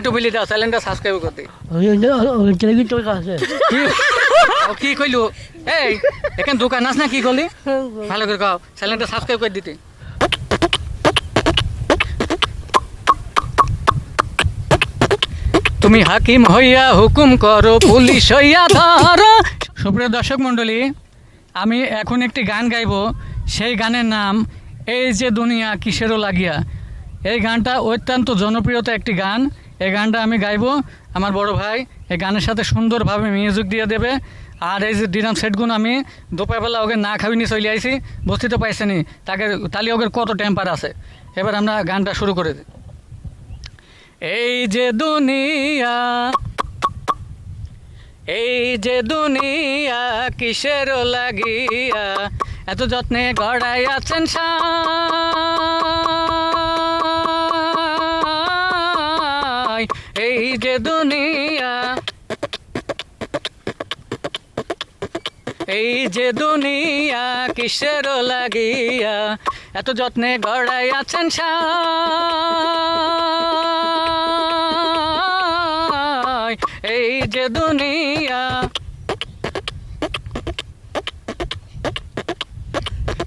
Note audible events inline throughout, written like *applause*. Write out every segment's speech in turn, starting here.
একটু বলি দাও চ্যানেলটা সাবস্ক্রাইব করতে। কি? কইলু? এই এখানে দোকান আস না কি করলি? ভালো করে কাও চ্যানেলটা সাবস্ক্রাইব করে দিতে। তুমি হাকিম হইয়া হুকুম করো পুলিশ হইয়া ধরো। সুপ্রিয় দর্শক মণ্ডলী আমি এখন একটি গান গাইব। সেই গানের নাম এই যে দুনিয়া কিসেরও লাগিয়া। এই গানটা অত্যন্ত জনপ্রিয়তা একটি গান। এই গানটা আমি গাইবো। আমার বড় ভাই এই গানের সাথে সুন্দরভাবে মিউজিক দিয়ে দেবে। আর এই যে ডিরাম সেটগুলো আমি, দুপুরবেলা ওকে না খাবিনি চলে আইছি বুঝতে তো পাইছেনি। তাকে, তালি ওকে কত টেম্পার আছে। এবার আমরা গানটা শুরু করে দিই। এই যে দুনিয়া, এই যে দুনিয়া কিসের লাগিয়া, এত যত্নে গড়াই আছেন সাই যে দুনিয়া এই যে দুনিয়া কিসের লাগিয়া এত যত্নে গড়াই আছেন এই যে দুনিয়া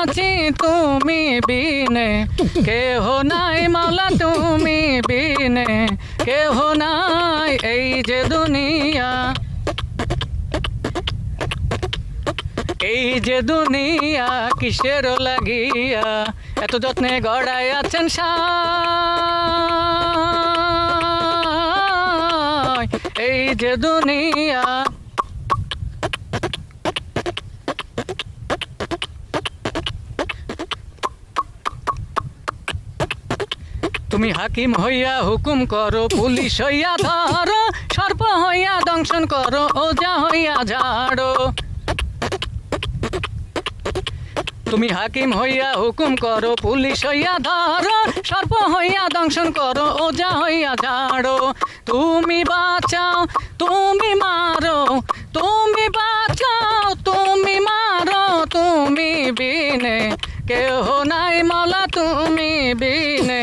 নাচি তুমি বিনে। কেহ নাই মাওলা তুমি বিনে। কেহ নাই এই যে দুনিয়া। এই যে দুনিয়া কিসের লাগিয়া? এত যত্নে গড়াই আছেন এই যে দুনিয়া তুমি হাকিম হইয়া হুকুম করো, পুলিশ হইয়া ধরো, সর্প হইয়া দংশন করো, ওজা হইয়া ঝাড়ো। তুমি হাকিম হইয়া হুকুম করো, পুলিশ হইয়া ধরো, সর্প হইয়া দংশন করো, ওজা হইয়া ঝাড়ো। তুমি বাঁচাও, তুমি মারো, তুমি বাঁচাও, তুমি মারো, তুমি বিনে। কেহ নাই মাওলা তুমি বিনে।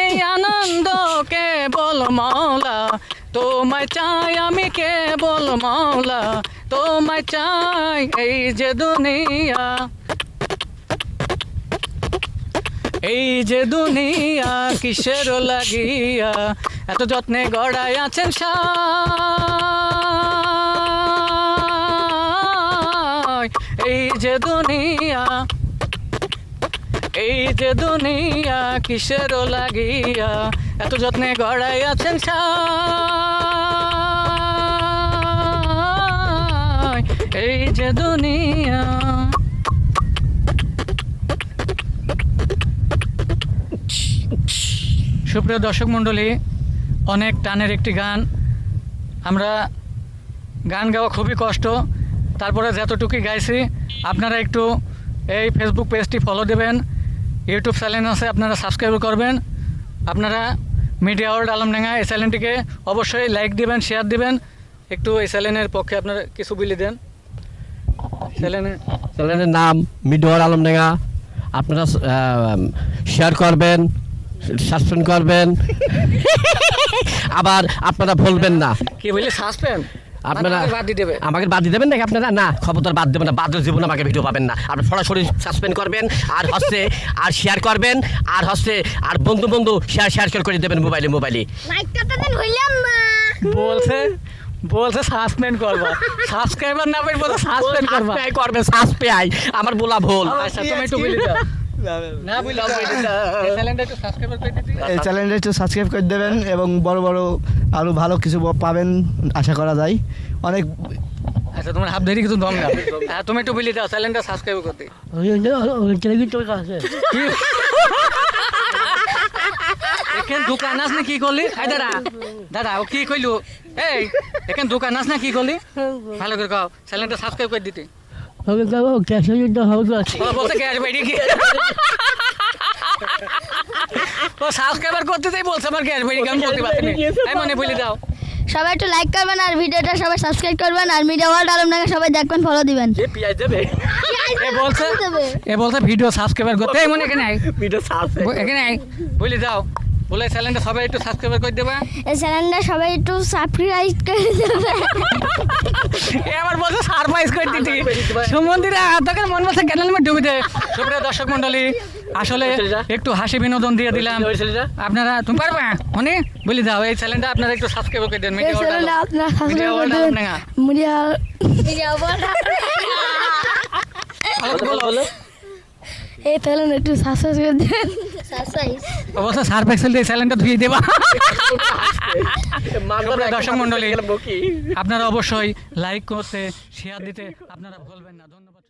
এই আনন্দ কেবল মাওলা, তোমায় চাই আমি কেবল মাওলা, তোমায় চাই এই যে দুনিয়া। এই যে দুনিয়া কিসের লাগিয়া, এত যত্নে গড়াই আছেন এই যে দুনিয়া এই যে দুনিয়া কিসের লাগিয়া? এত যত্নে গড়াই আছেন এই যে দুনিয়া। সুপ্রিয় দর্শক মণ্ডলী, অনেক টানের একটি গান। আমরা গান গাওয়া খুবই কষ্ট। তারপরে যতটুকুই গাইছি, আপনারা একটু এই ফেসবুক পেজটি ফলো দেবেন। ইউটিউব চ্যানেল আছে আপনারা সাবস্ক্রাইব করবেন। আপনারা মিডিয়া ওয়ার্ল্ড আলমডাঙ্গা এই চ্যানেলটিকে অবশ্যই লাইক দিবেন শেয়ার দিবেন। একটু এই চ্যানেলের পক্ষে আপনারা কিছু বিলি দেন। চ্যানেলে চ্যানেলের নাম মিডওয়ার আলমডাঙ্গা আপনারা শেয়ার করবেন সাসপেন্ড করবেন। *laughs* আবার আপনারা বলবেন না। কি বলি সাসপেন্ড আপনারা আমাকে বাদ দিয়ে দেবেন নাকি আপনারা? না খবরদার বাদ দেবেন না বাদ জীবন আমাকে ভিডিও পাবেন না। আপনি সরাসরি সাসপেন্ড করবেন আর হচ্ছে আর শেয়ার করবেন আর হচ্ছে আর বন্ধু বন্ধু শেয়ার শেয়ার করে দেবেন মোবাইলে মোবাইলে বলছে বলছে সাসপেন্ড করবা। সাবস্ক্রাইবার না পেয়ে বলছে সাসপেন্ড করবা। করবেন সাসপেন্ড আমার বলা ভুল। আচ্ছা তুমি একটু বলে দাও। এই চ্যানেলটা একটু সাবস্ক্রাইব করে দেবেন এবং বড় বড় আরও ভালো কিছু পাবেন আশা করা যায়। অনেক আচ্ছা তোমার হাফ ধরে কিছু দম না। হ্যাঁ তুমি একটু বলে দাও চ্যানেলটা সাবস্ক্রাইব করতে। এখানে দোকান আস না কি করলি? এই দাদা দাদা ও কি কইলু? এই এখানে দোকান আস না কি করলি? ভালো করে কও চ্যানেলটা সাবস্ক্রাইব করে দিতে। ও সাবস্ক্রাইবার করতে তাই বলছে আমার কেমন করতে পারছি তাই মনে বলে দাও। সবাই একটু লাইক করবেন আর ভিডিওটা সবাই সাবস্ক্রাইব করবেন আর মিডিয়া ওয়ার্ল্ড আলমডাঙ্গা সবাই দেখবেন ফলো দিবেন। পিয়াই দেবে? এ বলছে এ বলছে ভিডিও সাবস্ক্রাইবার করতে। এই মনে এখানে ভিডিও সাবস্ক্রাইব এখানে বলে দাও। বলে চ্যানেলটা সবাই একটু সাবস্ক্রাইব করে দেবা। এই চ্যানেলটা সবাই একটু সাবস্ক্রাইব করে এ আবার বলছে সারপ্রাইজ করে দিতি। সুমন্দিরা মন বলছে ক্যানেল মে ডুবে দে? সুপ্রিয় দর্শক মন্ডলী আসলে একটু হাসি বিনোদন দিয়ে দিলাম। আপনারা তুমি পারবে? মনে বলে দাও এই চ্যানেলটা আপনারা একটু সাবস্ক্রাইব করে দেন। এই মিডিয়া চ্যানেলটা আপনারা সাবস্ক্রাইব করে দেবেন মিডিয়া মিডিয়া ওয়ার্ল্ড বলো। এই চ্যানেল একটু সাবস্ক্রাইব করে দেন সাবস্ক্রাইব অবশ্য সার্ফ এক্সেল দিয়ে চ্যানেলটা ধুয়ে দেবা। দর্শক মন্ডলী আপনারা অবশ্যই লাইক করতে শেয়ার দিতে আপনারা ভুলবেন না। ধন্যবাদ।